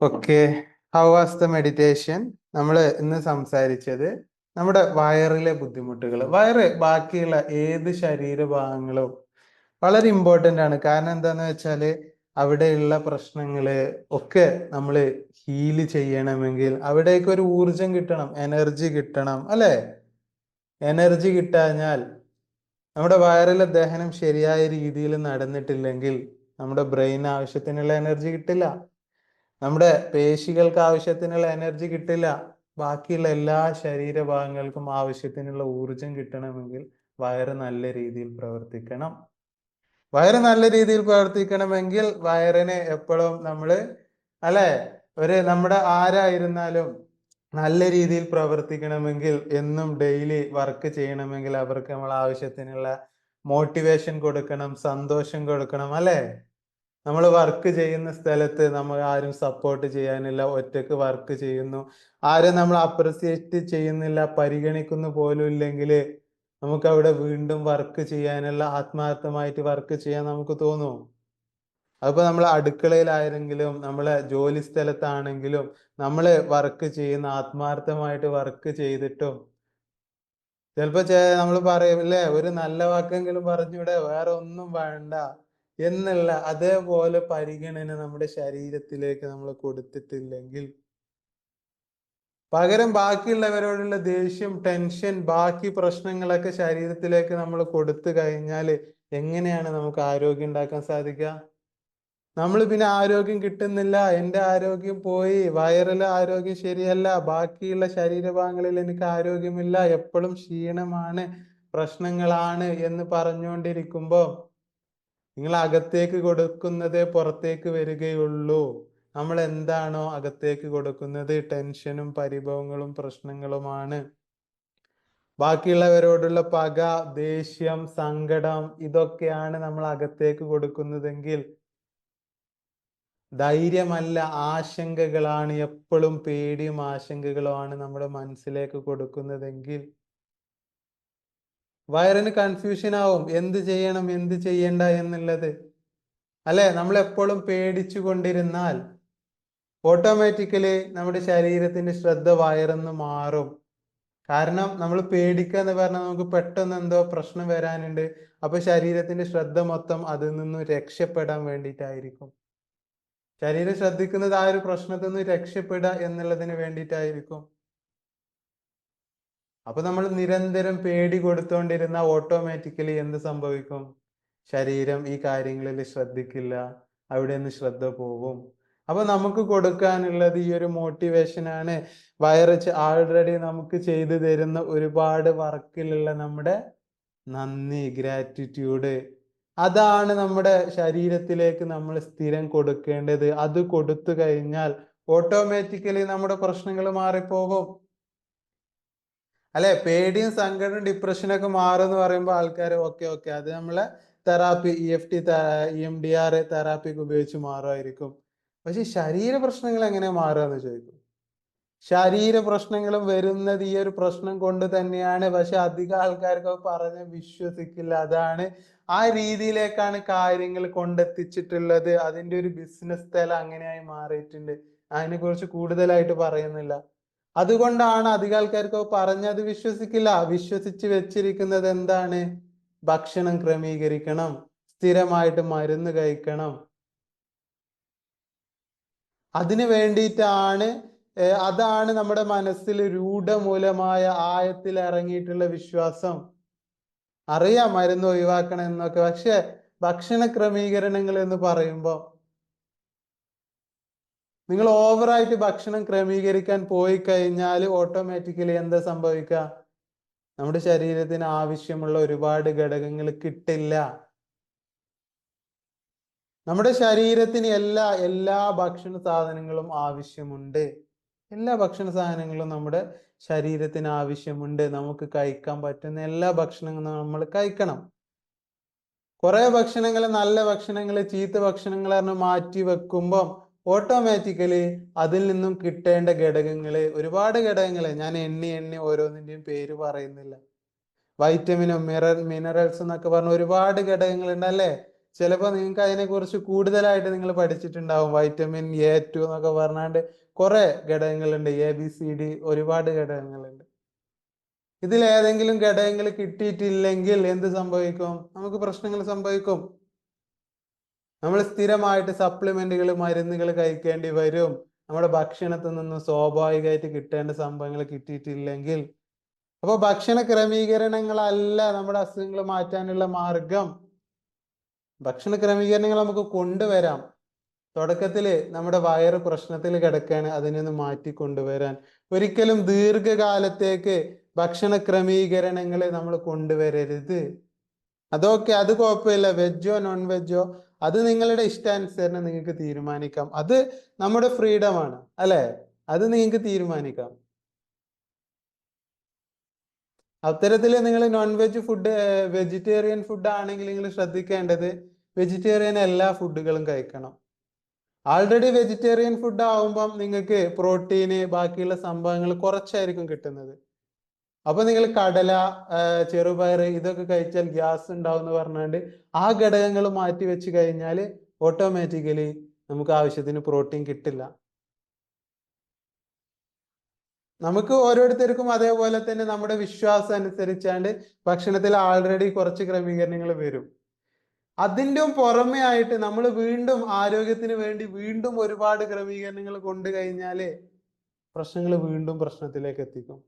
Okay how was the meditation നമ്മൾ ഇന്ന് സംസാരിച്ചത് നമ്മുടെ വയറിലെ ബുദ്ധിമുട്ടുകൾ വയറ് ബാക്കിയുള്ള ഏത് ശരീരഭാഗങ്ങളും വളരെ ഇമ്പോർട്ടന്റ് ആണ്. കാരണം എന്താന്ന് വെച്ചാൽ അവിടെയുള്ള പ്രശ്നങ്ങൾ ഒക്കെ നമ്മൾ ഹീൽ ചെയ്യണമെങ്കിൽ അവിടേക്ക് ഒരു ഊർജം കിട്ടണം എനർജി കിട്ടണം അല്ലെ? എനർജി കിട്ടാഞ്ഞാൽ നമ്മുടെ വയറിലെ ദഹനം ശരിയായ രീതിയിൽ നടന്നിട്ടില്ലെങ്കിൽ നമ്മുടെ ബ്രെയിൻ ആവശ്യത്തിനുള്ള എനർജി കിട്ടില്ല. നമ്മുടെ പേശികൾക്ക് ആവശ്യത്തിനുള്ള എനർജി കിട്ടില്ല. ബാക്കിയുള്ള എല്ലാ ശരീരഭാഗങ്ങൾക്കും ആവശ്യത്തിനുള്ള ഊർജം കിട്ടണമെങ്കിൽ വയറ് നല്ല രീതിയിൽ പ്രവർത്തിക്കണം. വയറ് നല്ല രീതിയിൽ പ്രവർത്തിക്കണമെങ്കിൽ വയറിനെ എപ്പോഴും നമ്മൾ അല്ലെ? ഒരു നമ്മുടെ ആരായിരുന്നാലും നല്ല രീതിയിൽ പ്രവർത്തിക്കണമെങ്കിൽ എന്നും ഡെയിലി വർക്ക് ചെയ്യണമെങ്കിൽ അവർക്ക് നമ്മൾ ആവശ്യത്തിനുള്ള മോട്ടിവേഷൻ കൊടുക്കണം സന്തോഷം കൊടുക്കണം അല്ലെ? നമ്മൾ വർക്ക് ചെയ്യുന്ന സ്ഥലത്ത് നമ്മൾ ആരും സപ്പോർട്ട് ചെയ്യാനില്ല ഒറ്റയ്ക്ക് വർക്ക് ചെയ്യുന്നു. ആരും നമ്മൾ അപ്രിസിയേറ്റ് ചെയ്യുന്നില്ല പരിഗണിക്കുന്നു പോലും ഇല്ലെങ്കിൽ നമുക്ക് അവിടെ വീണ്ടും വർക്ക് ചെയ്യാനുള്ള ആത്മാർത്ഥമായിട്ട് വർക്ക് ചെയ്യാൻ നമുക്ക് തോന്നും. അതിപ്പോ നമ്മൾ അടുക്കളയിലായിരുന്നെങ്കിലും നമ്മളെ ജോലി സ്ഥലത്താണെങ്കിലും നമ്മൾ വർക്ക് ചെയ്യുന്ന ആത്മാർത്ഥമായിട്ട് വർക്ക് ചെയ്തിട്ടും ചിലപ്പോ നമ്മൾ പറയും അല്ലേ ഒരു നല്ല വാക്കെങ്കിലും പറഞ്ഞൂടെ വേറെ ഒന്നും വേണ്ട. എന്നുള്ള അതേപോലെ പരിഗണന നമ്മുടെ ശരീരത്തിലേക്ക് നമ്മൾ കൊടുത്തിട്ടില്ലെങ്കിൽ പകരം ബാക്കിയുള്ളവരോടുള്ള ദേഷ്യം ടെൻഷൻ ബാക്കി പ്രശ്നങ്ങളൊക്കെ ശരീരത്തിലേക്ക് നമ്മൾ കൊടുത്തു കഴിഞ്ഞാൽ എങ്ങനെയാണ് നമുക്ക് ആരോഗ്യം ഉണ്ടാക്കാൻ സാധിക്കുക? നമ്മൾ പിന്നെ ആരോഗ്യം കിട്ടുന്നില്ല എന്റെ ആരോഗ്യം പോയി വയറിലെ ആരോഗ്യം ശരിയല്ല ബാക്കിയുള്ള ശരീരഭാഗങ്ങളിൽ എനിക്ക് ആരോഗ്യമില്ല എപ്പോഴും ക്ഷീണമാണ് പ്രശ്നങ്ങളാണ് എന്ന് പറഞ്ഞുകൊണ്ടിരിക്കുമ്പോൾ നിങ്ങൾ അകത്തേക്ക് കൊടുക്കുന്നതേ പുറത്തേക്ക് വരികയുള്ളൂ. നമ്മൾ എന്താണോ അകത്തേക്ക് കൊടുക്കുന്നത് ടെൻഷനും പരിഭവങ്ങളും പ്രശ്നങ്ങളുമാണ്. ബാക്കിയുള്ളവരോടുള്ള പക ദേഷ്യം സങ്കടം ഇതൊക്കെയാണ് നമ്മൾ അകത്തേക്ക് കൊടുക്കുന്നതെങ്കിൽ ധൈര്യമല്ല ആശങ്കകളാണ് എപ്പോഴും പേടിയും ആശങ്കകളുമാണ് നമ്മുടെ മനസ്സിലേക്ക് കൊടുക്കുന്നതെങ്കിൽ വയറിന് കൺഫ്യൂഷൻ ആവും. എന്ത് ചെയ്യണം എന്ത് ചെയ്യണ്ട എന്നുള്ളത്. അല്ലെ? നമ്മൾ എപ്പോഴും പേടിച്ചു കൊണ്ടിരുന്നാൽ ഓട്ടോമാറ്റിക്കലി നമ്മുടെ ശരീരത്തിന്റെ ശ്രദ്ധ വയറെന്ന് മാറും. കാരണം നമ്മൾ പേടിക്കുക എന്ന് പറഞ്ഞാൽ നമുക്ക് പെട്ടെന്ന് എന്തോ പ്രശ്നം വരാനുണ്ട്. അപ്പൊ ശരീരത്തിന്റെ ശ്രദ്ധ മൊത്തം അതിൽ നിന്നും രക്ഷപ്പെടാൻ വേണ്ടിയിട്ടായിരിക്കും. ശരീരം ശ്രദ്ധിക്കുന്നത് ആ ഒരു പ്രശ്നത്തിൽ നിന്ന് രക്ഷപ്പെടുക എന്നുള്ളതിന് വേണ്ടിയിട്ടായിരിക്കും. അപ്പൊ നമ്മൾ നിരന്തരം പേടി കൊടുത്തോണ്ടിരുന്ന ഓട്ടോമാറ്റിക്കലി എന്ത് സംഭവിക്കും? ശരീരം ഈ കാര്യങ്ങളിൽ ശ്രദ്ധിക്കില്ല. അവിടെ നിന്ന് ശ്രദ്ധ പോകും. അപ്പൊ നമുക്ക് കൊടുക്കാനുള്ളത് ഈ ഒരു മോട്ടിവേഷൻ ആണ്. വയറച്ച് ആൾറെഡി നമുക്ക് ചെയ്തു തരുന്ന ഒരുപാട് വർക്കിലുള്ള നമ്മുടെ നന്ദി ഗ്രാറ്റിറ്റ്യൂഡ് അതാണ് നമ്മുടെ ശരീരത്തിലേക്ക് നമ്മൾ സ്ഥിരം കൊടുക്കേണ്ടത്. അത് കൊടുത്തു കഴിഞ്ഞാൽ ഓട്ടോമാറ്റിക്കലി നമ്മുടെ പ്രശ്നങ്ങൾ മാറിപ്പോകും. അല്ലെ? പേടിയും സങ്കടവും ഡിപ്രഷനൊക്കെ മാറും എന്ന് പറയുമ്പോൾ ആൾക്കാർ ഓക്കെ ഓക്കെ അത് നമ്മളെ therapy E F T E M D R therapy ഒക്കെ ഉപയോഗിച്ച് മാറുമായിരിക്കും. പക്ഷെ ശരീര പ്രശ്നങ്ങൾ എങ്ങനെ മാറുക ചോദിക്കും? ശരീര പ്രശ്നങ്ങളും വരുന്നത് ഈ ഒരു പ്രശ്നം കൊണ്ട് തന്നെയാണ്. പക്ഷെ അധികം ആൾക്കാർക്ക് പറഞ്ഞ് വിശ്വസിക്കില്ല. അതാണ് ആ രീതിയിലേക്കാണ് കാര്യങ്ങൾ കൊണ്ടെത്തിച്ചിട്ടുള്ളത്. അതിന്റെ ഒരു ബിസിനസ് തല അങ്ങനെയായി മാറിയിട്ടുണ്ട്. അതിനെക്കുറിച്ച് കൂടുതലായിട്ട് പറയുന്നില്ല. അതുകൊണ്ടാണ് അധികം ആൾക്കാർക്ക് പറഞ്ഞത് വിശ്വസിക്കില്ല. വിശ്വസിച്ച് വെച്ചിരിക്കുന്നത് എന്താണ്? ഭക്ഷണം ക്രമീകരിക്കണം. സ്ഥിരമായിട്ട് മരുന്ന് കഴിക്കണം. അതിനു വേണ്ടിയിട്ടാണ് അതാണ് നമ്മുടെ മനസ്സിൽ രൂഢമൂലമായ ആയത്തിൽ ഇറങ്ങിയിട്ടുള്ള വിശ്വാസം. അറിയാം മരുന്ന് ഒഴിവാക്കണം എന്നൊക്കെ. പക്ഷെ ഭക്ഷണ ക്രമീകരണങ്ങൾ എന്ന് പറയുമ്പോൾ നിങ്ങൾ ഓവറായിട്ട് ഭക്ഷണം ക്രമീകരിക്കാൻ പോയി കഴിഞ്ഞാൽ ഓട്ടോമാറ്റിക്കലി എന്താ സംഭവിക്കുക നമ്മുടെ ശരീരത്തിന് ആവശ്യമുള്ള ഒരുപാട് ഘടകങ്ങൾ കിട്ടില്ല. നമ്മുടെ ശരീരത്തിന് എല്ലാ എല്ലാ ഭക്ഷണ സാധനങ്ങളും ആവശ്യമുണ്ട്. എല്ലാ ഭക്ഷണ സാധനങ്ങളും നമ്മുടെ ശരീരത്തിന് ആവശ്യമുണ്ട്. നമുക്ക് കഴിക്കാൻ പറ്റുന്ന എല്ലാ ഭക്ഷണങ്ങളും നമ്മൾ കഴിക്കണം. കുറെ ഭക്ഷണങ്ങൾ നല്ല ഭക്ഷണങ്ങൾ ചീത്ത ഭക്ഷണങ്ങൾ മാറ്റി വെക്കുമ്പം ഓട്ടോമാറ്റിക്കലി അതിൽ നിന്നും കിട്ടേണ്ട ഘടകങ്ങളെ ഒരുപാട് ഘടകങ്ങളെ ഞാൻ എണ്ണി എണ്ണി ഓരോന്നിന്റെയും പേര് പറയുന്നില്ല. വൈറ്റമിനും മിറൽ മിനറൽസ് എന്നൊക്കെ പറഞ്ഞ ഒരുപാട് ഘടകങ്ങൾ ഉണ്ട് അല്ലേ? ചിലപ്പോൾ നിങ്ങൾക്ക് അതിനെക്കുറിച്ച് കൂടുതലായിട്ട് നിങ്ങൾ പഠിച്ചിട്ടുണ്ടാവും. വൈറ്റമിൻ എ ടു എന്നൊക്കെ പറഞ്ഞാണ്ട് കുറെ ഘടകങ്ങളുണ്ട്. എ ബി സി ഡി ഒരുപാട് ഘടകങ്ങളുണ്ട്. ഇതിൽ ഏതെങ്കിലും ഘടകങ്ങൾ കിട്ടിയിട്ടില്ലെങ്കിൽ എന്ത് സംഭവിക്കും? നമുക്ക് പ്രശ്നങ്ങൾ സംഭവിക്കും. നമ്മൾ സ്ഥിരമായിട്ട് സപ്ലിമെന്റുകൾ മരുന്നുകൾ കഴിക്കേണ്ടി വരും. നമ്മുടെ ഭക്ഷണത്തിൽ നിന്ന് സ്വാഭാവികമായിട്ട് കിട്ടേണ്ട സംഭവങ്ങൾ കിട്ടിയിട്ടില്ലെങ്കിൽ. അപ്പോൾ ഭക്ഷണ ക്രമീകരണങ്ങളല്ല നമ്മുടെ അസുഖങ്ങൾ മാറ്റാനുള്ള മാർഗം. ഭക്ഷണ ക്രമീകരണങ്ങൾ നമുക്ക് കൊണ്ടുവരാം. തുടക്കത്തിൽ നമ്മുടെ വയറ് പ്രശ്നത്തിൽ കിടക്കാണ് അതിനൊന്ന് മാറ്റി കൊണ്ടുവരാൻ. ഒരിക്കലും ദീർഘകാലത്തേക്ക് ഭക്ഷണ ക്രമീകരണങ്ങൾ നമ്മൾ കൊണ്ടുവരരുത്. അതൊക്കെ അത് കുഴപ്പമില്ല. വെജോ നോൺ വെജോ അത് നിങ്ങളുടെ ഇഷ്ടാനുസരണം നിങ്ങൾക്ക് തീരുമാനിക്കാം. അത് നമ്മുടെ ഫ്രീഡം ആണ് അല്ലെ? അത് നിങ്ങൾക്ക് തീരുമാനിക്കാം. അത്തരത്തിൽ നിങ്ങൾ non veg food vegetarian food ആണെങ്കിൽ നിങ്ങൾ ശ്രദ്ധിക്കേണ്ടത് വെജിറ്റേറിയൻ എല്ലാ ഫുഡുകളും കഴിക്കണം. ആൾറെഡി വെജിറ്റേറിയൻ ഫുഡ് ആവുമ്പം നിങ്ങൾക്ക് പ്രോട്ടീന് ബാക്കിയുള്ള സംഭവങ്ങൾ കുറച്ചായിരിക്കും കിട്ടുന്നത്. അപ്പൊ നിങ്ങൾ കടല ചെറുപയർ ഇതൊക്കെ കഴിച്ചാൽ ഗ്യാസ് ഉണ്ടാവും എന്ന് പറഞ്ഞാണ്ട് ആ ഘടകങ്ങൾ മാറ്റി വെച്ച് കഴിഞ്ഞാൽ ഓട്ടോമാറ്റിക്കലി നമുക്ക് ആവശ്യത്തിന് പ്രോട്ടീൻ കിട്ടില്ല. നമുക്ക് ഓരോരുത്തർക്കും അതേപോലെ തന്നെ നമ്മുടെ വിശ്വാസം അനുസരിച്ചാണ്ട് ഭക്ഷണത്തിൽ ആൾറെഡി കുറച്ച് ക്രമീകരണങ്ങൾ വരും. അതിന്റെ പുറമെ ആയിട്ട് നമ്മൾ വീണ്ടും ആരോഗ്യത്തിന് വേണ്ടി വീണ്ടും ഒരുപാട് ക്രമീകരണങ്ങൾ കൊണ്ടു കഴിഞ്ഞാൽ പ്രശ്നങ്ങൾ വീണ്ടും പ്രശ്നത്തിലേക്ക് എത്തിക്കും.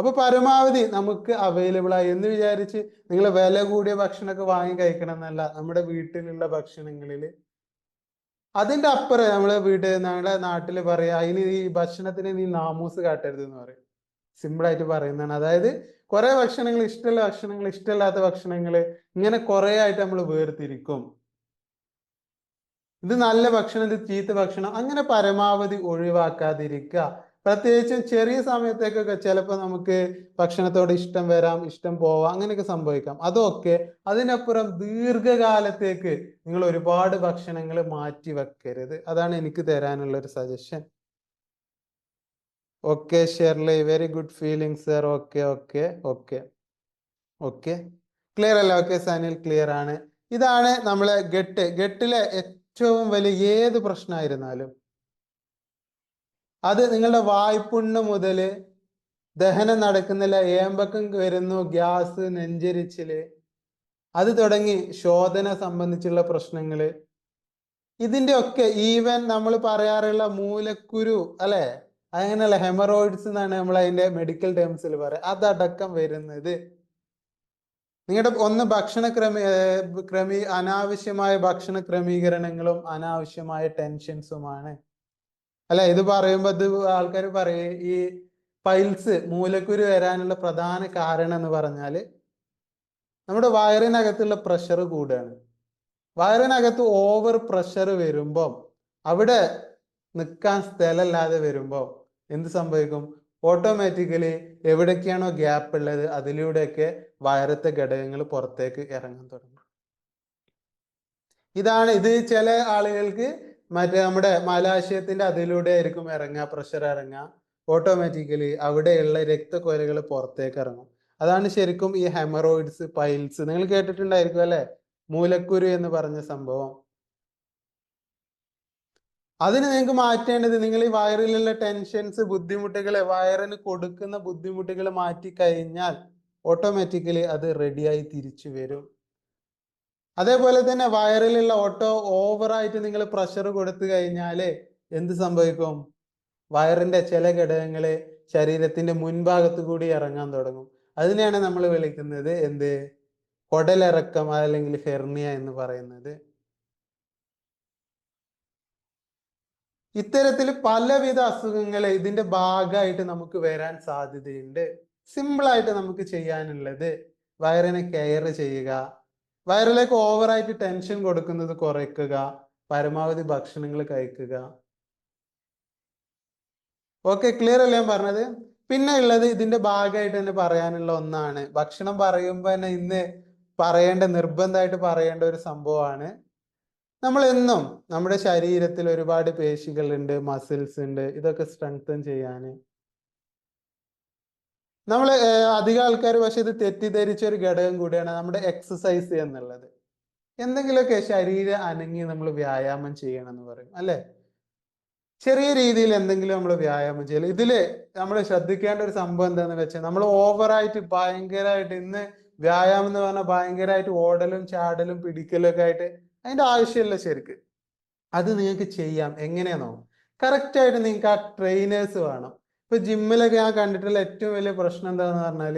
അപ്പൊ പരമാവധി നമുക്ക് അവൈലബിൾ ആയി എന്ന് വിചാരിച്ച് നിങ്ങൾ വില കൂടിയ ഭക്ഷണമൊക്കെ വാങ്ങി കഴിക്കണം എന്നല്ല നമ്മുടെ വീട്ടിലുള്ള ഭക്ഷണങ്ങളിൽ അതിന്റെ അപ്പുറം നമ്മളെ വീട്ടിൽ നമ്മുടെ നാട്ടിൽ പറയാ അതിന് ഈ ഭക്ഷണത്തിന് നീ നാമൂസ് കാട്ടരുത് എന്ന് പറയും സിമ്പിളായിട്ട് പറയുന്നതാണ്. അതായത് കുറെ ഭക്ഷണങ്ങൾ ഇഷ്ടമുള്ള ഭക്ഷണങ്ങൾ ഇഷ്ടമില്ലാത്ത ഭക്ഷണങ്ങൾ ഇങ്ങനെ കുറെ ആയിട്ട് നമ്മൾ വേർതിരിക്കും. ഇത് നല്ല ഭക്ഷണം ഇത് ചീത്ത ഭക്ഷണം അങ്ങനെ പരമാവധി ഒഴിവാക്കാതിരിക്കുക. പ്രത്യേകിച്ചും ചെറിയ സമയത്തേക്കൊക്കെ ചിലപ്പോൾ നമുക്ക് ഭക്ഷണത്തോട് ഇഷ്ടം വരാം ഇഷ്ടം പോവാം അങ്ങനെയൊക്കെ സംഭവിക്കാം. അതൊക്കെ അതിനപ്പുറം ദീർഘകാലത്തേക്ക് നിങ്ങൾ ഒരുപാട് ഭക്ഷണങ്ങൾ മാറ്റി വെക്കരുത്. അതാണ് എനിക്ക് തരാനുള്ള ഒരു suggestion okay Shirley very good feeling sir okay okay okay okay clear അല്ല? ഓക്കെ സനിൽ ക്ലിയർ ആണ്. ഇതാണ് നമ്മളെ ഗട്ട് ഗട്ടിലെ ഏറ്റവും വലിയ ഏത് പ്രശ്നമായിരുന്നാലും അത് നിങ്ങളുടെ വായ്പുണ്ണ് മുതൽ ദഹനം നടക്കുന്നില്ല ഏമ്പക്കം വരുന്നു ഗ്യാസ് നെഞ്ചരിച്ചിൽ. അത് തുടങ്ങി ശോധന സംബന്ധിച്ചുള്ള പ്രശ്നങ്ങൾ ഇതിന്റെ ഒക്കെ ഈവൻ നമ്മൾ പറയാറുള്ള മൂലക്കുരു അല്ലേ? അങ്ങനെയല്ല ഹെമറോയിഡ്സ് എന്നാണ് നമ്മൾ അതിന്റെ മെഡിക്കൽ ടേംസിൽ പറയുക അതടക്കം വരുന്നത്. നിങ്ങളുടെ ഒന്ന് ഭക്ഷണ ക്രമീ ക്രമീ അനാവശ്യമായ ഭക്ഷണ ക്രമീകരണങ്ങളും അനാവശ്യമായ ടെൻഷൻസുമാണ്. അല്ല ഇത് പറയുമ്പോ ഇത് ആൾക്കാർ പറയും ഈ പൈൽസ് മൂലക്കുരു വരാനുള്ള പ്രധാന കാരണം എന്ന് പറഞ്ഞാൽ നമ്മുടെ വയറിനകത്തുള്ള പ്രഷർ കൂടുകയാണ് വയറിനകത്ത് ഓവർ പ്രഷർ വരുമ്പം അവിടെ നിൽക്കാൻ സ്ഥലമില്ലാതെ വരുമ്പോൾ എന്ത് സംഭവിക്കും? ഓട്ടോമാറ്റിക്കലി എവിടേക്കാണോ ഗ്യാപ്പ് ഉള്ളത് അതിലൂടെയൊക്കെ വയറത്തെ ഘടകങ്ങൾ പുറത്തേക്ക് ഇറങ്ങാൻ തുടങ്ങും. ഇതാണ് ഇത് ചില ആളുകൾക്ക് മറ്റേ നമ്മുടെ മലാശയത്തിന്റെ അതിലൂടെ ആയിരിക്കും ഇറങ്ങുക പ്രഷർ ഇറങ്ങുക. ഓട്ടോമാറ്റിക്കലി അവിടെയുള്ള രക്തക്കൊലകൾ പുറത്തേക്ക് ഇറങ്ങും. അതാണ് ശരിക്കും ഈ ഹെമറോയിഡ്സ് പൈൽസ് നിങ്ങൾ കേട്ടിട്ടുണ്ടായിരിക്കും അല്ലെ? മൂലക്കുരു എന്ന് പറഞ്ഞ സംഭവം. അതിന് നിങ്ങൾക്ക് മാറ്റേണ്ടത് നിങ്ങൾ ഈ വയറിലുള്ള ടെൻഷൻസ് ബുദ്ധിമുട്ടുകളെ വയറിന് കൊടുക്കുന്ന ബുദ്ധിമുട്ടുകൾ മാറ്റി കഴിഞ്ഞാൽ ഓട്ടോമാറ്റിക്കലി അത് റെഡിയായി തിരിച്ചു വരും. അതേപോലെ തന്നെ വയറിലുള്ള ഓട്ടോ ഓവറായിട്ട് നിങ്ങൾ പ്രഷർ കൊടുത്തു കഴിഞ്ഞാൽ എന്ത് സംഭവിക്കും? വയറിന്റെ ചില ഘടകങ്ങൾ ശരീരത്തിന്റെ മുൻഭാഗത്ത് കൂടി ഇറങ്ങാൻ തുടങ്ങും. അതിനെയാണ് നമ്മൾ വിളിക്കുന്നത് എന്ത്? കൊടലിറക്കം അല്ലെങ്കിൽ ഹെർണിയ എന്ന് പറയുന്നത്. ഇത്തരത്തിൽ പലവിധ അസുഖങ്ങൾ ഇതിന്റെ ഭാഗമായിട്ട് നമുക്ക് വരാൻ സാധ്യതയുണ്ട്. സിമ്പിളായിട്ട് നമുക്ക് ചെയ്യാനുള്ളത് വയറിനെ കെയർ ചെയ്യുക. വയറിലേക്ക് ഓവറായിട്ട് ടെൻഷൻ കൊടുക്കുന്നത് കുറയ്ക്കുക പരമാവധി ഭക്ഷണങ്ങൾ കഴിക്കുക. ഓക്കെ ക്ലിയർ അല്ലേ ഞാൻ പറഞ്ഞത്? പിന്നെ ഉള്ളത് ഇതിന്റെ ഭാഗമായിട്ട് തന്നെ പറയാനുള്ള ഒന്നാണ്. ഭക്ഷണം പറയുമ്പോൾ തന്നെ ഇന്ന് പറയേണ്ട നിർബന്ധമായിട്ട് പറയേണ്ട ഒരു സംഭവമാണ്. നമ്മൾ എന്നും നമ്മുടെ ശരീരത്തിൽ ഒരുപാട് പേശികളുണ്ട് മസിൽസ് ഉണ്ട് ഇതൊക്കെ സ്ട്രെങ്തൻ ചെയ്യാൻ. നമ്മൾ അധികം ആൾക്കാർ പക്ഷെ ഇത് തെറ്റിദ്ധരിച്ച ഒരു ഘടകം കൂടിയാണ് നമ്മുടെ എക്സസൈസ് എന്നുള്ളത്. എന്തെങ്കിലുമൊക്കെ ശരീരം അനങ്ങി നമ്മൾ വ്യായാമം ചെയ്യണം എന്ന് പറയും അല്ലെ? ചെറിയ രീതിയിൽ എന്തെങ്കിലും നമ്മൾ വ്യായാമം ചെയ്യണം ഇതിൽ നമ്മൾ ശ്രദ്ധിക്കേണ്ട ഒരു സംഭവം എന്താന്ന് വെച്ചാൽ നമ്മൾ ഓവറായിട്ട് ഭയങ്കരമായിട്ട് ഇന്ന് വ്യായാമം എന്ന് പറഞ്ഞാൽ ഭയങ്കരമായിട്ട് ഓടലും ചാടലും പിടിക്കലും ഒക്കെ ആയിട്ട് അതിന്റെ ആവശ്യമില്ല ശരിക്ക്. അത് നിങ്ങൾക്ക് ചെയ്യാം. എങ്ങനെയാണോ കറക്റ്റ് ആയിട്ട് നിങ്ങൾക്ക് ആ ട്രെയിനേഴ്സ് വേണം. ഇപ്പൊ ജിമ്മിലൊക്കെ ഞാൻ കണ്ടിട്ടുള്ള ഏറ്റവും വലിയ പ്രശ്നം എന്താന്ന് പറഞ്ഞാൽ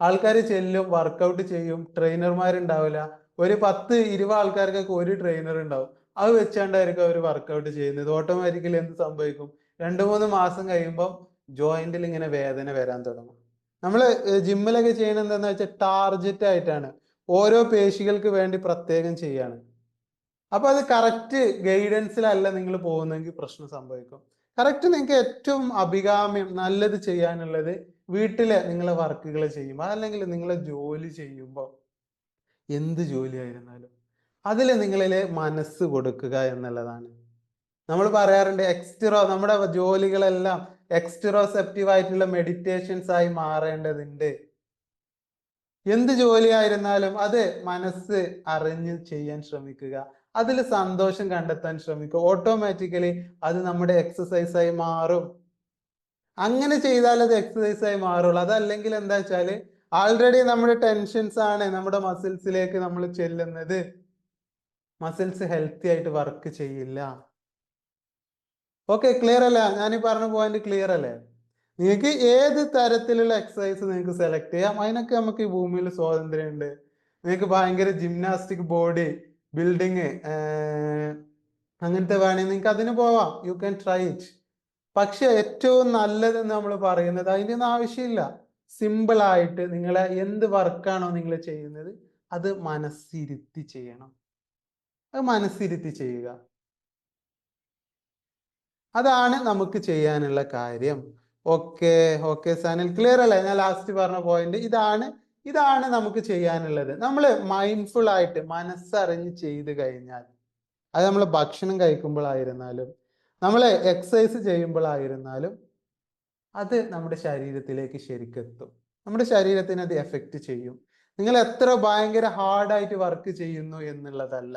ആൾക്കാർ ചെല്ലും വർക്കൗട്ട് ചെയ്യും ട്രെയിനർമാരുണ്ടാവില്ല ഒരു പത്ത് ഇരുപത് ആൾക്കാർക്കൊക്കെ ഒരു ട്രെയിനർ ഉണ്ടാവും. അത് വെച്ചാണ്ടായിരിക്കും അവർ വർക്കൗട്ട് ചെയ്യുന്നത്. ഓട്ടോമാറ്റിക്കലി എന്ത് സംഭവിക്കും? രണ്ടു മൂന്ന് മാസം കഴിയുമ്പോൾ ജോയിന്റിൽ ഇങ്ങനെ വേദന വരാൻ തുടങ്ങും. നമ്മൾ ജിമ്മിലൊക്കെ ചെയ്യണത് എന്താന്ന് വെച്ചാൽ ടാർജറ്റ് ആയിട്ടാണ്. ഓരോ പേശികൾക്ക് വേണ്ടി പ്രത്യേകം ചെയ്യാണ്. അപ്പൊ അത് കറക്റ്റ് ഗൈഡൻസിലല്ല നിങ്ങൾ പോകുന്നെങ്കിൽ പ്രശ്നം സംഭവിക്കും. കറക്റ്റ് നിങ്ങൾക്ക് ഏറ്റവും അഭികാമ്യം നല്ലത് ചെയ്യാനുള്ളത് വീട്ടിലെ നിങ്ങളെ വർക്കുകൾ ചെയ്യുമ്പോൾ അല്ലെങ്കിൽ നിങ്ങളെ ജോലി ചെയ്യുമ്പോൾ എന്ത് ജോലി ആയിരുന്നാലും അതിൽ നിങ്ങളിലെ മനസ്സ് കൊടുക്കുക എന്നുള്ളതാണ്. നമ്മൾ പറയാറുണ്ട് എക്സ്റ്റിറോ നമ്മുടെ ജോലികളെല്ലാം എക്സ്റ്റിറോസെപ്റ്റീവ് ആയിട്ടുള്ള മെഡിറ്റേഷൻസ് ആയി മാറേണ്ടതുണ്ട്. എന്ത് ജോലിയായിരുന്നാലും അത് മനസ്സ് അറിഞ്ഞ് ചെയ്യാൻ ശ്രമിക്കുക. അതിൽ സന്തോഷം കണ്ടെത്താൻ ശ്രമിക്കുക ഓട്ടോമാറ്റിക്കലി അത് നമ്മുടെ എക്സസൈസ് ആയി മാറും. അങ്ങനെ ചെയ്താൽ അത് എക്സസൈസ് ആയി മാറുള്ളൂ. അതല്ലെങ്കിൽ എന്താ വെച്ചാൽ ആൾറെഡി നമ്മുടെ ടെൻഷൻസ് ആണ് നമ്മുടെ മസിൽസിലേക്ക് നമ്മൾ ചെല്ലുന്നത്. മസിൽസ് ഹെൽത്തി ആയിട്ട് വർക്ക് ചെയ്യില്ല. ഓക്കെ ക്ലിയർ അല്ല? ഞാൻ ഈ പറഞ്ഞ പോയിന്റ് ക്ലിയർ അല്ലേ? നിങ്ങൾക്ക് ഏത് തരത്തിലുള്ള എക്സസൈസ് നിങ്ങൾക്ക് സെലക്ട് ചെയ്യാം. അതിനൊക്കെ നമുക്ക് ഈ ഭൂമിയിൽ സ്വാതന്ത്ര്യമുണ്ട്. നിങ്ങൾക്ക് ഭയങ്കര ജിംനാസ്റ്റിക് ബോഡി ബിൽഡിങ് അങ്ങനത്തെ വേണമെങ്കിൽ നിങ്ങൾക്ക് അതിന് പോവാം. യു ക്യാൻ ട്രൈ ഇറ്റ് പക്ഷെ ഏറ്റവും നല്ലതെന്ന് നമ്മൾ പറയുന്നത് അതിന്റെ ഒന്നും ആവശ്യമില്ല. സിമ്പിൾ ആയിട്ട് നിങ്ങളെ എന്ത് വർക്കാണോ നിങ്ങൾ ചെയ്യുന്നത് അത് മനസ്സിരുത്തി ചെയ്യണം. അത് മനസ്സിരുത്തി ചെയ്യുക. അതാണ് നമുക്ക് ചെയ്യാനുള്ള കാര്യം. ഓക്കെ ഓക്കെ സാനൽ ക്ലിയർ അല്ലേ? ഞാൻ ലാസ്റ്റ് പറഞ്ഞ പോയിന്റ് ഇതാണ് ഇതാണ് നമുക്ക് ചെയ്യാനുള്ളത്. നമ്മൾ മൈൻഡ്ഫുൾ ആയിട്ട് മനസ്സറിഞ്ഞ് ചെയ്ത് കഴിഞ്ഞാൽ അത് നമ്മൾ ഭക്ഷണം കഴിക്കുമ്പോഴായിരുന്നാലും നമ്മൾ എക്സസൈസ് ചെയ്യുമ്പോഴായിരുന്നാലും അത് നമ്മുടെ ശരീരത്തിലേക്ക് ശരിക്കെത്തും നമ്മുടെ ശരീരത്തിന് അത് എഫക്റ്റ് ചെയ്യും. നിങ്ങൾ എത്ര ഭയങ്കര ഹാർഡായിട്ട് വർക്ക് ചെയ്യുന്നു എന്നുള്ളതല്ല.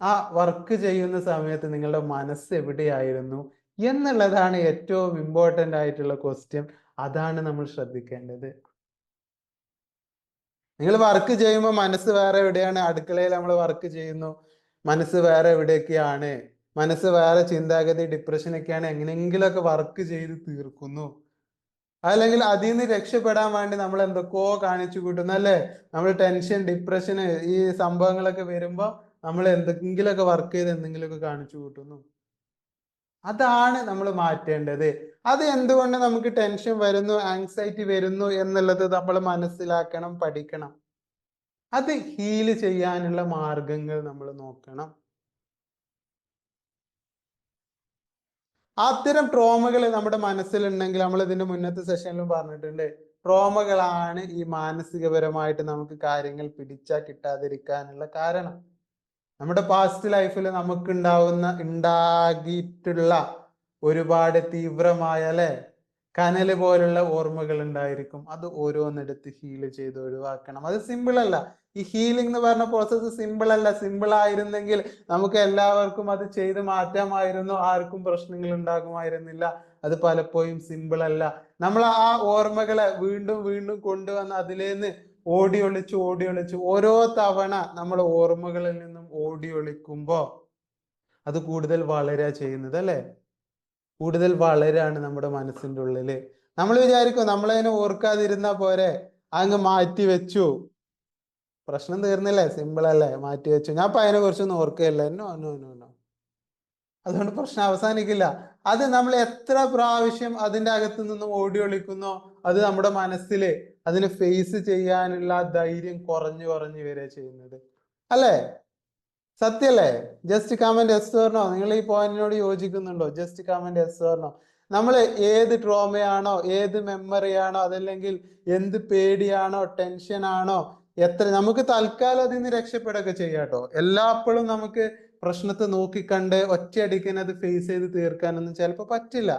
ആ വർക്ക് ചെയ്യുന്ന സമയത്ത് നിങ്ങളുടെ മനസ്സ് എവിടെയായിരുന്നു എന്നുള്ളതാണ് ഏറ്റവും ഇമ്പോർട്ടന്റ് ആയിട്ടുള്ള ക്വസ്റ്റ്യൻ അതാണ് നമ്മൾ ശ്രദ്ധിക്കേണ്ടത്. നിങ്ങൾ വർക്ക് ചെയ്യുമ്പോൾ മനസ്സ് വേറെ എവിടെയാണ്? അടുക്കളയിൽ നമ്മൾ വർക്ക് ചെയ്യുന്നു. മനസ്സ് വേറെ എവിടെയൊക്കെയാണ്? മനസ്സ് വേറെ ചിന്താഗതി ഡിപ്രഷനൊക്കെയാണ് എങ്ങനെയെങ്കിലുമൊക്കെ വർക്ക് ചെയ്ത് തീർക്കുന്നു. അല്ലെങ്കിൽ അതിൽ നിന്ന് രക്ഷപ്പെടാൻ വേണ്ടി നമ്മൾ എന്തൊക്കെയോ കാണിച്ചു കൂട്ടുന്നു അല്ലേ? നമ്മൾ ടെൻഷൻ ഡിപ്രഷന് ഈ സംഭവങ്ങളൊക്കെ വരുമ്പോൾ നമ്മൾ എന്തെങ്കിലുമൊക്കെ വർക്ക് ചെയ്ത് എന്തെങ്കിലുമൊക്കെ കാണിച്ചു കൂട്ടുന്നു. അതാണ് നമ്മൾ മാറ്റേണ്ടത്. അത് എന്തുകൊണ്ട് നമുക്ക് ടെൻഷൻ വരുന്നു ആങ്സൈറ്റി വരുന്നു എന്നുള്ളത് നമ്മൾ മനസ്സിലാക്കണം പഠിക്കണം. അത് ഹീൽ ചെയ്യാനുള്ള മാർഗങ്ങൾ നമ്മൾ നോക്കണം. അത്തരം ട്രോമകൾ നമ്മുടെ മനസ്സിലുണ്ടെങ്കിൽ നമ്മൾ ഇതിന്റെ മുന്നത്തെ സെഷനിലും പറഞ്ഞിട്ടുണ്ട്. ട്രോമകളാണ് ഈ മാനസികപരമായിട്ട് നമുക്ക് കാര്യങ്ങൾ പിടിച്ചാൽ കിട്ടാതിരിക്കാനുള്ള കാരണം. നമ്മുടെ പാസ്റ്റ് ലൈഫിൽ നമുക്ക് ഉണ്ടാവുന്ന ഉണ്ടാകിയിട്ടുള്ള ഒരുപാട് തീവ്രമായ അല്ലെ? കനൽ പോലുള്ള ഓർമ്മകൾ ഉണ്ടായിരിക്കും. അത് ഓരോന്നെടുത്ത് ഹീൽ ചെയ്ത് ഒഴിവാക്കണം. അത് സിമ്പിൾ അല്ല. ഈ ഹീലിംഗ് എന്ന് പറഞ്ഞ പ്രോസസ്സ് സിമ്പിൾ അല്ല. സിമ്പിൾ ആയിരുന്നെങ്കിൽ നമുക്ക് എല്ലാവർക്കും അത് ചെയ്ത് മാറ്റാമായിരുന്നു. ആർക്കും പ്രശ്നങ്ങൾ ഉണ്ടാകുമായിരുന്നില്ല. അത് പലപ്പോഴും സിമ്പിൾ അല്ല. നമ്മൾ ആ ഓർമ്മകളെ വീണ്ടും വീണ്ടും കൊണ്ടുവന്ന് അതിലേന്ന് ഓടിയൊളിച്ച് ഓടിയൊളിച്ച് ഓരോ തവണ നമ്മൾ ഓർമ്മകളിൽ നിന്നും ഓടി ഒളിക്കുമ്പോ അത് കൂടുതൽ വളരുക ചെയ്യുന്നത് അല്ലെ? കൂടുതൽ വളരാണ് നമ്മുടെ മനസ്സിന്റെ ഉള്ളിൽ നമ്മൾ വിചാരിക്കും നമ്മളതിനെ ഓർക്കാതിരുന്നാ പോരെ. അങ്ങ് മാറ്റി വെച്ചു. പ്രശ്നം തീർന്നില്ലേ? സിമ്പിൾ അല്ലേ? മാറ്റി വെച്ചു. ഞാൻ അപ്പൊ അതിനെ കുറിച്ചൊന്നും ഓർക്കുകയല്ല. എന്നോ നോ നോ നോ അതുകൊണ്ട് പ്രശ്നം അവസാനിക്കില്ല. അത് നമ്മൾ എത്ര പ്രാവശ്യം അതിന്റെ അകത്ത് നിന്നും ഓടി ഒളിക്കുന്നോ അത് നമ്മുടെ മനസ്സിൽ അതിനെ ഫേസ് ചെയ്യാനുള്ള ധൈര്യം കുറഞ്ഞു കുറഞ്ഞു വരിക ചെയ്യുന്നത്. അല്ലേ? സത്യല്ലേ? ജസ്റ്റ് കമന്റ് എസ് പറഞ്ഞോ നിങ്ങൾ ഈ പോയിന്റിനോട് യോജിക്കുന്നുണ്ടോ? ജസ്റ്റ് കമന്റ് എസ് പറഞ്ഞോ നമ്മൾ ഏത് ട്രോമയാണോ ഏത് മെമ്മറിയാണോ അതല്ലെങ്കിൽ എന്ത് പേടിയാണോ ടെൻഷൻ ആണോ എത്ര നമുക്ക് തൽക്കാലം അതിൽ നിന്ന് രക്ഷപ്പെടുകയൊക്കെ ചെയ്യാട്ടോ എല്ലാപ്പോഴും നമുക്ക് പ്രശ്നത്തെ നോക്കിക്കണ്ട് ഒറ്റയടിക്കാൻ അത് ഫേസ് ചെയ്ത് തീർക്കാനൊന്നും ചിലപ്പോൾ പറ്റില്ല.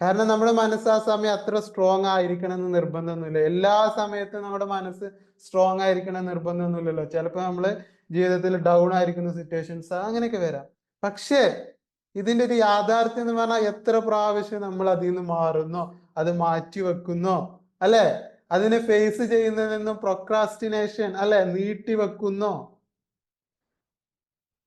കാരണം നമ്മുടെ മനസ്സ് ആ സമയം അത്ര സ്ട്രോങ് ആയിരിക്കണം എന്ന് നിർബന്ധമൊന്നുമില്ല. എല്ലാ സമയത്തും നമ്മുടെ മനസ്സ് സ്ട്രോങ് ആയിരിക്കണം നിർബന്ധമൊന്നുമില്ലല്ലോ. ചിലപ്പോൾ നമ്മൾ ജീവിതത്തിൽ ഡൗൺ ആയിരിക്കുന്ന സിറ്റുവേഷൻസ് അങ്ങനെയൊക്കെ വരാം. പക്ഷേ ഇതിന്റെ ഒരു യാഥാർത്ഥ്യം എന്ന് പറഞ്ഞാൽ എത്ര പ്രാവശ്യം നമ്മൾ അതിൽ നിന്ന് മാറുന്നോ അത് മാറ്റി വെക്കുന്നോ അല്ലെ? അതിനെ ഫേസ് ചെയ്യുന്നതിൽ നിന്നും പ്രൊക്രാസ്റ്റിനേഷൻ അല്ലെ? നീട്ടി വെക്കുന്നോ?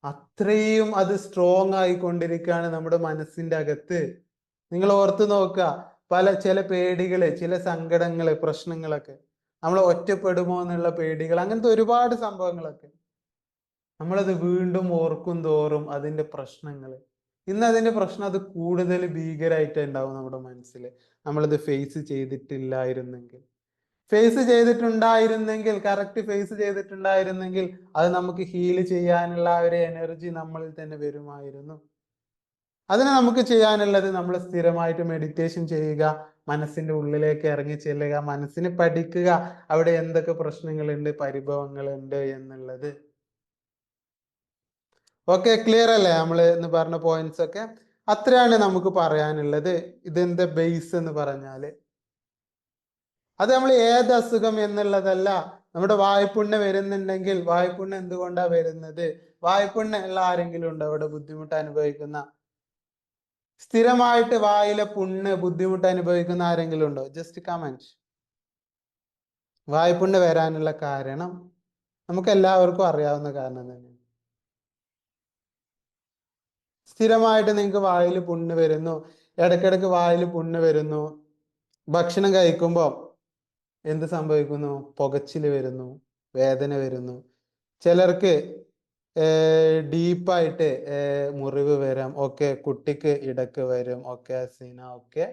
അത്രയും അത് സ്ട്രോങ് ആയിക്കൊണ്ടിരിക്കുകയാണ് നമ്മുടെ മനസ്സിന്റെ അകത്ത്. നിങ്ങൾ ഓർത്ത് നോക്കുക പല ചില പേടികൾ ചില സങ്കടങ്ങൾ പ്രശ്നങ്ങളൊക്കെ. നമ്മൾ ഒറ്റപ്പെടുമോ എന്നുള്ള പേടികൾ അങ്ങനത്തെ ഒരുപാട് സംഭവങ്ങളൊക്കെ. നമ്മളത് വീണ്ടും ഓർക്കും തോറും അതിന്റെ പ്രശ്നങ്ങൾ. ഇന്ന് അതിന്റെ പ്രശ്നം അത് കൂടുതൽ ഭീകരമായിട്ട് ഉണ്ടാവും നമ്മുടെ മനസ്സിൽ. നമ്മളത് ഫേസ് ചെയ്തിട്ടില്ലായിരുന്നെങ്കിൽ. ഫേസ് ചെയ്തിട്ടുണ്ടായിരുന്നെങ്കിൽ കറക്റ്റ് ഫേസ് ചെയ്തിട്ടുണ്ടായിരുന്നെങ്കിൽ അത് നമുക്ക് ഹീൽ ചെയ്യാനുള്ള ഒരു എനർജി നമ്മളിൽ തന്നെ വരുമായിരുന്നു. അതിന് നമുക്ക് ചെയ്യാനുള്ളത് നമ്മൾ സ്ഥിരമായിട്ട് മെഡിറ്റേഷൻ ചെയ്യുക മനസ്സിന്റെ ഉള്ളിലേക്ക് ഇറങ്ങി ചെല്ലുക മനസ്സിനെ പഠിക്കുക അവിടെ എന്തൊക്കെ പ്രശ്നങ്ങളുണ്ട് പരിഭവങ്ങളുണ്ട് എന്നുള്ളത്. ഓക്കെ ക്ലിയർ അല്ലേ? നമ്മൾ എന്ന് പറഞ്ഞ പോയിന്റ്സ് ഒക്കെ. അത്രയാണ് നമുക്ക് പറയാനുള്ളത്. ഇതിന്റെ ബേസ് എന്ന് പറഞ്ഞാൽ. അത് നമ്മൾ ഏത് അസുഖം എന്നുള്ളതല്ല. നമ്മുടെ വായ്പുണ്ണ് വരുന്നുണ്ടെങ്കിൽ വായ്പുണ്ണ് എന്തുകൊണ്ടാ വരുന്നത്? വായ്പുണ്ണ് ഉള്ള ആരെങ്കിലും ഉണ്ടോ? അവിടെ ബുദ്ധിമുട്ട് അനുഭവിക്കുന്ന? സ്ഥിരമായിട്ട് വായിലെ പുണ്ണ് ബുദ്ധിമുട്ട് അനുഭവിക്കുന്ന ആരെങ്കിലും ഉണ്ടോ? ജസ്റ്റ് കമന്റ് വായ്പുണ്ണ് വരാനുള്ള കാരണം. നമുക്ക് എല്ലാവർക്കും അറിയാവുന്ന കാരണം തന്നെയാണ്. സ്ഥിരമായിട്ട് നിങ്ങൾക്ക് വായിൽ പുണ്ണ് വരുന്നു. ഇടയ്ക്കിടയ്ക്ക് വായിൽ പുണ്ണ് വരുന്നു. ഭക്ഷണം കഴിക്കുമ്പോൾ എന്ത് സംഭവിക്കുന്നു? പുകച്ചിൽ വരുന്നു. വേദന വരുന്നു. ചിലർക്ക് ഡീപ്പായിട്ട് മുറിവ് വരാം. ഒക്കെ കുട്ടിക്ക് ഇടയ്ക്ക് വരും. ഒക്കെ സീന ഒക്കെ.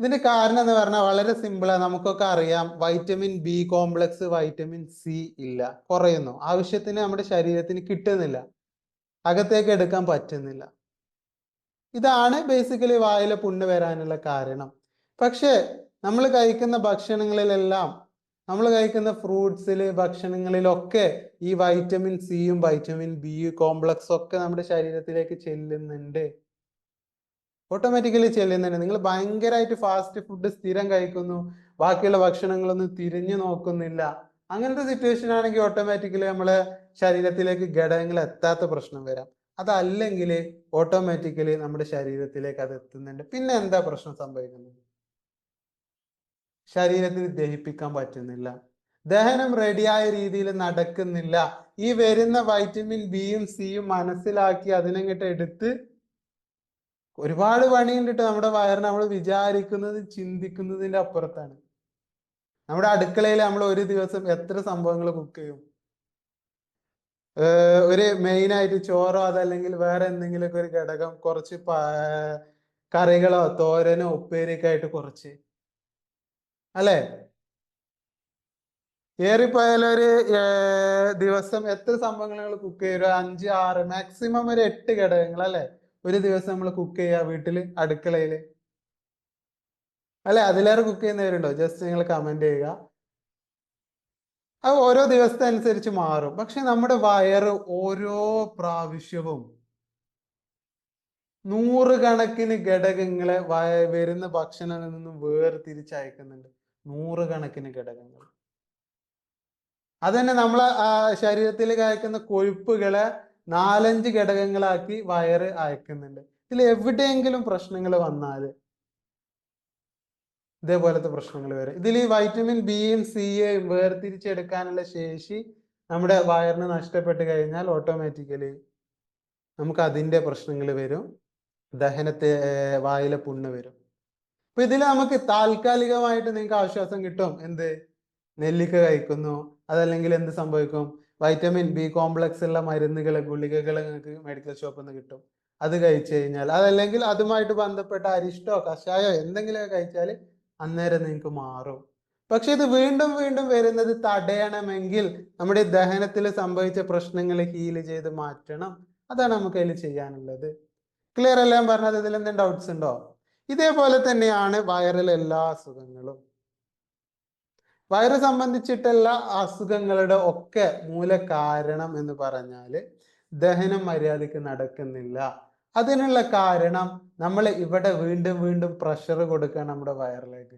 ഇതിന്റെ കാരണം എന്ന് പറഞ്ഞാൽ വളരെ സിമ്പിളാണ് നമുക്കൊക്കെ അറിയാം. Vitamin B complex vitamin C ഇല്ല. കുറയുന്നു. ആവശ്യത്തിന് നമ്മുടെ ശരീരത്തിന് കിട്ടുന്നില്ല. അകത്തേക്ക് എടുക്കാൻ പറ്റുന്നില്ല. ഇതാണ് ബേസിക്കലി വായിലെ പുണ്ണ് വരാനുള്ള കാരണം. പക്ഷേ നമ്മൾ കഴിക്കുന്ന ഭക്ഷണങ്ങളിലെല്ലാം നമ്മൾ കഴിക്കുന്ന ഫ്രൂട്ട്സിൽ ഭക്ഷണങ്ങളിലൊക്കെ ഈ വൈറ്റമിൻ സിയും വൈറ്റമിൻ ബി കോംപ്ലക്സ് ഒക്കെ നമ്മുടെ ശരീരത്തിലേക്ക് ചെല്ലുന്നുണ്ട്. ഓട്ടോമാറ്റിക്കലി ചെല്ലുന്നുണ്ട്. നിങ്ങൾ ഭയങ്കരമായിട്ട് ഫാസ്റ്റ് ഫുഡ് സ്ഥിരം കഴിക്കുന്നു. ബാക്കിയുള്ള ഭക്ഷണങ്ങളൊന്നും തിരിഞ്ഞു നോക്കുന്നില്ല. അങ്ങനത്തെ സിറ്റുവേഷൻ ആണെങ്കിൽ ഓട്ടോമാറ്റിക്കലി നമ്മളെ ശരീരത്തിലേക്ക് ഘടകങ്ങൾ എത്താത്ത പ്രശ്നം വരാം. അതല്ലെങ്കിൽ ഓട്ടോമാറ്റിക്കലി നമ്മുടെ ശരീരത്തിലേക്ക് അത് എത്തുന്നുണ്ട്. പിന്നെ എന്താ പ്രശ്നം സംഭവിക്കുന്നത്? ശരീരത്തിന് ദഹിപ്പിക്കാൻ പറ്റുന്നില്ല. ദഹനം റെഡിയായ രീതിയിൽ നടക്കുന്നില്ല. ഈ വരുന്ന വൈറ്റമിൻ ബിയും സിയും മനസ്സിലാക്കി അതിനങ്ങോട്ട് എടുത്ത് ഒരുപാട് പണിയുണ്ടിട്ട് നമ്മുടെ വയറിന്. നമ്മൾ വിചാരിക്കുന്നത് ചിന്തിക്കുന്നതിന്റെ അപ്പുറത്താണ്. നമ്മുടെ അടുക്കളയിൽ നമ്മൾ ഒരു ദിവസം എത്ര സംഭവങ്ങൾ കുക്ക് ചെയ്യും? ഒരു മെയിൻ ആയിട്ട് ചോറോ അതല്ലെങ്കിൽ വേറെ എന്തെങ്കിലുമൊക്കെ ഒരു ഘടകം കുറച്ച് കറികളോ തോരനോ ഉപ്പേരിയൊക്കെ ആയിട്ട് കുറച്ച്. അല്ലേ? ഏറിപ്പോയാലൊരു ദിവസം എത്ര സംഭവങ്ങൾ കുക്ക് ചെയ്യും? ഒരു അഞ്ച് ആറ് മാക്സിമം ഒരു എട്ട് ഘടകങ്ങൾ അല്ലേ? ഒരു ദിവസം നമ്മൾ കുക്ക് ചെയ്യുക വീട്ടിൽ അടുക്കളയിൽ അല്ലെ? അതിലേറെ കുക്ക് ചെയ്യുന്നവരുണ്ടോ? ജസ്റ്റ് നിങ്ങൾ കമന്റ് ചെയ്യുക. അത് ഓരോ ദിവസത്തെ അനുസരിച്ച് മാറും. പക്ഷെ നമ്മുടെ വയറ് ഓരോ പ്രാവശ്യവും നൂറുകണക്കിന് ഘടകങ്ങളെ വരുന്ന ഭക്ഷണങ്ങളിൽ നിന്നും വേർതിരിച്ചയക്കുന്നുണ്ട്. നൂറുകണക്കിന് ഘടകങ്ങൾ. അതന്നെ നമ്മളെ ആ, ശരീരത്തിൽ കയക്കുന്ന കൊഴുപ്പുകളെ നാലഞ്ച് ഘടകങ്ങളാക്കി വയറ് അയക്കുന്നുണ്ട്. ഇതിൽ എവിടെയെങ്കിലും പ്രശ്നങ്ങൾ വന്നാൽ ഇതേപോലത്തെ പ്രശ്നങ്ങൾ വരെ. ഇതിൽ ഈ വൈറ്റമിൻ ബിയും സിയും വേർതിരിച്ചെടുക്കാനുള്ള ശേഷി നമ്മുടെ വയറിന് നഷ്ടപ്പെട്ട് കഴിഞ്ഞാൽ ഓട്ടോമാറ്റിക്കലി നമുക്ക് അതിന്റെ പ്രശ്നങ്ങൾ വരും. ദഹനത്തെ വായിലെ പുണ്ണ് വരും. അപ്പൊ ഇതിൽ നമുക്ക് താൽക്കാലികമായിട്ട് നിങ്ങൾക്ക് ആശ്വാസം കിട്ടും. എന്ത്? നെല്ലിക്ക കഴിക്കുന്നു. അതല്ലെങ്കിൽ എന്ത് സംഭവിക്കും? വൈറ്റമിൻ ബി കോംപ്ലക്സ് ഉള്ള മരുന്നുകൾ ഗുളികകൾ നിങ്ങൾക്ക് മെഡിക്കൽ ഷോപ്പിൽ നിന്ന് കിട്ടും. അത് കഴിച്ചു കഴിഞ്ഞാൽ. അതല്ലെങ്കിൽ അതുമായിട്ട് ബന്ധപ്പെട്ട അരിഷ്ടോ കഷായോ എന്തെങ്കിലുമൊക്കെ കഴിച്ചാൽ അന്നേരം നിങ്ങൾക്ക് മാറും. പക്ഷെ ഇത് വീണ്ടും വീണ്ടും വരുന്നത് തടയണമെങ്കിൽ നമ്മുടെ ദഹനത്തിൽ സംഭവിച്ച പ്രശ്നങ്ങൾ ഹീൽ ചെയ്ത് മാറ്റണം. അതാണ് നമുക്ക് അതിൽ ചെയ്യാനുള്ളത്. ക്ലിയർ ഞാൻ പറഞ്ഞത് ഇതിൽ എന്തെങ്കിലും ഡൗട്ട്സ് ഉണ്ടോ? ഇതേപോലെ തന്നെയാണ് വയറിലെ എല്ലാ അസുഖങ്ങളും. വയറ് സംബന്ധിച്ചിട്ടുള്ള അസുഖങ്ങളുടെ ഒക്കെ മൂല കാരണം എന്ന് പറഞ്ഞാൽ ദഹനം മര്യാദയ്ക്ക് നടക്കുന്നില്ല. അതിനുള്ള കാരണം നമ്മൾ ഇവിടെ വീണ്ടും വീണ്ടും പ്രഷർ കൊടുക്കുക നമ്മുടെ വയറിലേക്ക്.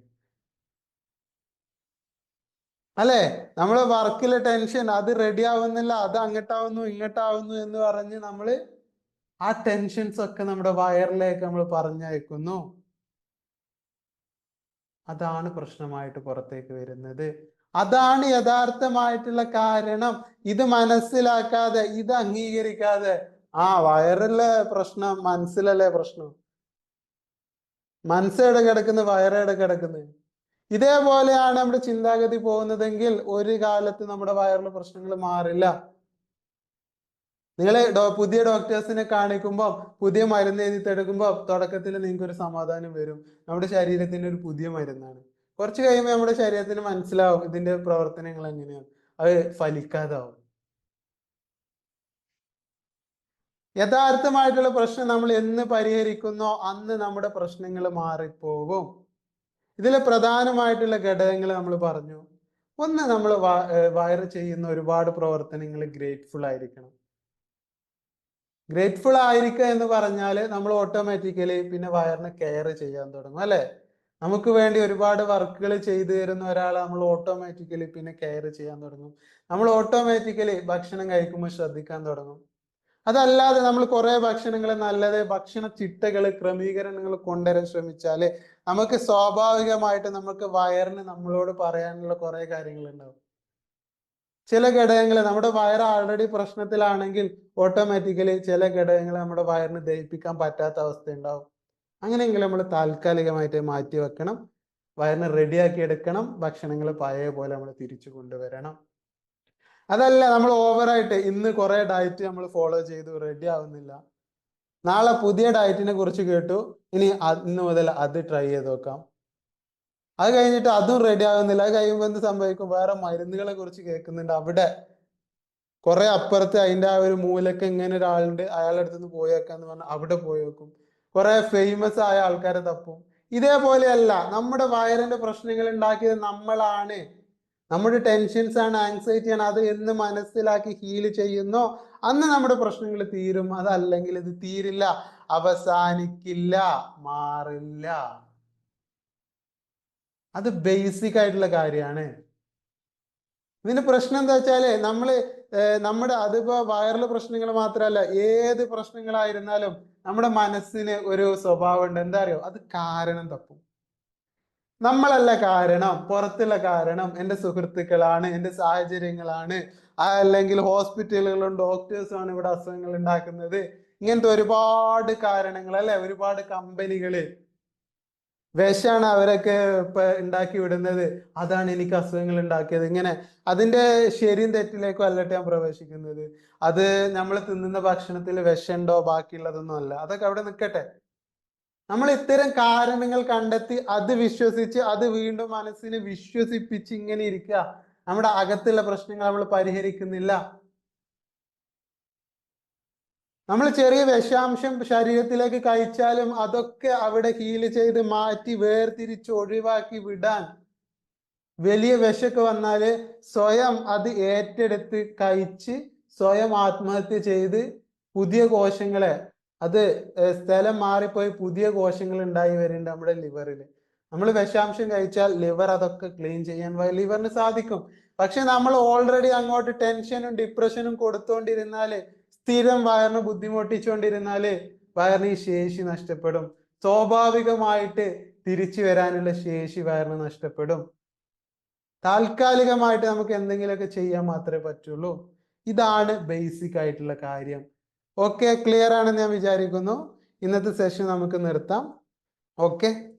അല്ലേ? നമ്മളെ വർക്കിലെ ടെൻഷൻ അത് റെഡി ആവുന്നില്ല അത് അങ്ങോട്ടാവുന്നു ഇങ്ങോട്ടാവുന്നു എന്ന് പറഞ്ഞ് നമ്മൾ ആ ടെൻഷൻസ് ഒക്കെ നമ്മുടെ വയറിലേക്ക് നമ്മൾ പറഞ്ഞയക്കുന്നു. അതാണ് പ്രശ്നമായിട്ട് പുറത്തേക്ക് വരുന്നത്. അതാണ് യഥാർത്ഥമായിട്ടുള്ള കാരണം. ഇത് മനസ്സിലാക്കാതെ ഇത് അംഗീകരിക്കാതെ ആ വയറിലെ പ്രശ്നം മനസ്സിലല്ലേ പ്രശ്നം? മനസ്സേടെ കിടക്കുന്നത് വയറേടെ കിടക്കുന്നത് ഇതേപോലെയാണ് നമ്മുടെ ചിന്താഗതി പോകുന്നതെങ്കിൽ ഒരു കാലത്ത് നമ്മുടെ വയറിലെ പ്രശ്നങ്ങൾ മാറില്ല. നിങ്ങൾ പുതിയ ഡോക്ടേഴ്സിനെ കാണിക്കുമ്പോൾ പുതിയ മരുന്ന് എഴുതി തെടുക്കുമ്പോൾ തുടക്കത്തിൽ നിങ്ങൾക്ക് ഒരു സമാധാനം വരും. നമ്മുടെ ശരീരത്തിന് ഒരു പുതിയ മരുന്നാണ്. കുറച്ച് കഴിയുമ്പോൾ നമ്മുടെ ശരീരത്തിന് മനസ്സിലാവും ഇതിന്റെ പ്രവർത്തനങ്ങൾ എങ്ങനെയാണ്. അത് ഫലിക്കാതാവും. യഥാർത്ഥമായിട്ടുള്ള പ്രശ്നം നമ്മൾ എന്ന് പരിഹരിക്കുന്നോ അന്ന് നമ്മുടെ പ്രശ്നങ്ങൾ മാറിപ്പോകും. ഇതിലെ പ്രധാനമായിട്ടുള്ള ഘടകങ്ങൾ നമ്മൾ പറഞ്ഞു. ഒന്ന് നമ്മൾ വയർ ചെയ്യുന്ന ഒരുപാട് പ്രവർത്തനങ്ങൾ ഗ്രേറ്റ്ഫുൾ ആയിരിക്കണം. ഗ്രേറ്റ്ഫുൾ ആയിരിക്കുക എന്ന് പറഞ്ഞാൽ നമ്മൾ ഓട്ടോമാറ്റിക്കലി പിന്നെ വയറിനെ കെയർ ചെയ്യാൻ തുടങ്ങും അല്ലെ? നമുക്ക് വേണ്ടി ഒരുപാട് വർക്കുകൾ ചെയ്തു തരുന്ന ഒരാളെ നമ്മൾ ഓട്ടോമാറ്റിക്കലി പിന്നെ കെയർ ചെയ്യാൻ തുടങ്ങും. നമ്മൾ ഓട്ടോമാറ്റിക്കലി ഭക്ഷണം കഴിക്കുമ്പോൾ ശ്രദ്ധിക്കാൻ തുടങ്ങും. അതല്ലാതെ നമ്മൾ കുറെ ഭക്ഷണങ്ങൾ നല്ലത് ഭക്ഷണ ചിട്ടകൾ ക്രമീകരണങ്ങൾ കൊണ്ടുവരാൻ ശ്രമിച്ചാൽ നമുക്ക് സ്വാഭാവികമായിട്ട് നമുക്ക് വയറിന് നമ്മളോട് പറയാനുള്ള കുറെ കാര്യങ്ങൾ ഉണ്ടാവും ചില ഘടകങ്ങൾ നമ്മുടെ വയർ ആൾറെഡി പ്രശ്നത്തിലാണെങ്കിൽ ഓട്ടോമാറ്റിക്കലി ചില ഘടകങ്ങൾ നമ്മുടെ വയറിന് ദഹിപ്പിക്കാൻ പറ്റാത്ത അവസ്ഥ ഉണ്ടാവും അങ്ങനെയെങ്കിൽ നമ്മൾ താൽക്കാലികമായിട്ട് മാറ്റി വെക്കണം വയറിന് റെഡിയാക്കി എടുക്കണം. ഭക്ഷണങ്ങൾ പഴയ പോലെ നമ്മൾ തിരിച്ചു കൊണ്ടുവരണം. അതല്ല നമ്മൾ ഓവറായിട്ട് ഇന്ന് കുറെ ഡയറ്റ് നമ്മൾ ഫോളോ ചെയ്തു റെഡി ആവുന്നില്ല. നാളെ പുതിയ ഡയറ്റിനെ കുറിച്ച് കേട്ടു. ഇനി ഇന്ന് മുതൽ അത് ട്രൈ ചെയ്ത് നോക്കാം. അത് കഴിഞ്ഞിട്ട് അതും റെഡി ആകുന്നില്ല അത് കഴിയുമ്പോൾ എന്ത് സംഭവിക്കും? വേറെ മരുന്നുകളെ കുറിച്ച് കേൾക്കുന്നുണ്ട് അവിടെ. കുറെ അപ്പുറത്ത് അതിന്റെ ആ ഒരു മൂലക്ക് ഇങ്ങനെ ഒരാളുണ്ട്. അയാളുടെ അടുത്ത് നിന്ന് പോയി പറഞ്ഞാൽ അവിടെ പോയി വെക്കും. കുറെ ഫേമസ് ആയ ആൾക്കാരെ തപ്പും. ഇതേപോലെയല്ല നമ്മുടെ വയറിന്റെ പ്രശ്നങ്ങൾ ഉണ്ടാക്കിയത് നമ്മളാണ്. നമ്മുടെ ടെൻഷൻസ് ആണ് ആങ്സൈറ്റി ആണ് അത് എന്ന് മനസ്സിലാക്കി ഹീൽ ചെയ്യുന്നോ? അന്ന് നമ്മുടെ പ്രശ്നങ്ങൾ തീരും. അതല്ലെങ്കിൽ ഇത് തീരില്ല. അവസാനിക്കില്ല. മാറില്ല. അത് ബേസിക് ആയിട്ടുള്ള കാര്യമാണ്. ഇതിന്റെ പ്രശ്നം എന്താ വെച്ചാൽ നമ്മൾ നമ്മുടെ അതിപ്പോ വയറിലെ പ്രശ്നങ്ങൾ മാത്രമല്ല ഏത് പ്രശ്നങ്ങളായിരുന്നാലും നമ്മുടെ മനസ്സിന് ഒരു സ്വഭാവം ഉണ്ട് എന്താ അറിയോ? അത് കാരണം തപ്പും. നമ്മളല്ല കാരണം പുറത്തുള്ള കാരണം എന്റെ സുഹൃത്തുക്കളാണ് എന്റെ സാഹചര്യങ്ങളാണ് അല്ലെങ്കിൽ ഹോസ്പിറ്റലുകളും ഡോക്ടേഴ്സുമാണ് ഇവിടെ അസുഖങ്ങൾ ഉണ്ടാക്കുന്നത്. ഇങ്ങനത്തെ ഒരുപാട് കാരണങ്ങൾ അല്ലെ? ഒരുപാട് കമ്പനികൾ വിഷാണ് അവരൊക്കെ ഇപ്പൊ ഉണ്ടാക്കി വിടുന്നത്. അതാണ് എനിക്ക് അസുഖങ്ങൾ ഉണ്ടാക്കിയത്. ഇങ്ങനെ അതിന്റെ ശരിയും തെറ്റിലേക്കും അല്ലട്ടെ ഞാൻ പ്രവേശിക്കുന്നത്. അത് നമ്മൾ തിന്നുന്ന ഭക്ഷണത്തിൽ വിഷമുണ്ടോ ബാക്കിയുള്ളതൊന്നും അല്ല. അതൊക്കെ അവിടെ നിൽക്കട്ടെ. നമ്മൾ ഇത്തരം കാരണങ്ങൾ കണ്ടെത്തി അത് വിശ്വസിച്ച് അത് വീണ്ടും മനസ്സിനെ വിശ്വസിപ്പിച്ച് ഇങ്ങനെ ഇരിക്കുക. നമ്മുടെ അകത്തുള്ള പ്രശ്നങ്ങൾ നമ്മൾ പരിഹരിക്കുന്നില്ല. നമ്മൾ ചെറിയ വിഷാംശം ശരീരത്തിലേക്ക് കഴിച്ചാലും അതൊക്കെ അവിടെ ഹീൽ ചെയ്ത് മാറ്റി വേർതിരിച്ച് ഒഴിവാക്കി വിടാൻ വലിയ വിശക്ക് വന്നാൽ സ്വയം അത് ഏറ്റെടുത്ത് കഴിച്ച് സ്വയം ആത്മഹത്യ ചെയ്ത് പുതിയ കോശങ്ങളെ അത് സ്ഥലം മാറിപ്പോയി പുതിയ കോശങ്ങൾ ഉണ്ടായി വരുന്നുണ്ട് നമ്മുടെ ലിവറിൽ നമ്മൾ വിഷാംശം കഴിച്ചാൽ ലിവർ അതൊക്കെ ക്ലീൻ ചെയ്യാൻ ലിവറിന് സാധിക്കും. പക്ഷെ നമ്മൾ ഓൾറെഡി അങ്ങോട്ട് ടെൻഷനും ഡിപ്രഷനും കൊടുത്തോണ്ടിരുന്നാൽ സ്ഥിരം വയറിന് ബുദ്ധിമുട്ടിച്ചുകൊണ്ടിരുന്നാൽ വയറിന് ഈ ശേഷി നഷ്ടപ്പെടും. സ്വാഭാവികമായിട്ട് തിരിച്ചു വരാനുള്ള ശേഷി വയറിന് നഷ്ടപ്പെടും. താൽക്കാലികമായിട്ട് നമുക്ക് എന്തെങ്കിലുമൊക്കെ ചെയ്യാൻ മാത്രമേ പറ്റുള്ളൂ. ഇതാണ് ബേസിക് ആയിട്ടുള്ള കാര്യം. ഓക്കെ ക്ലിയർ ആണെന്ന് ഞാൻ വിചാരിക്കുന്നു. ഇന്നത്തെ സെഷൻ നമുക്ക് നിർത്താം. ഓക്കെ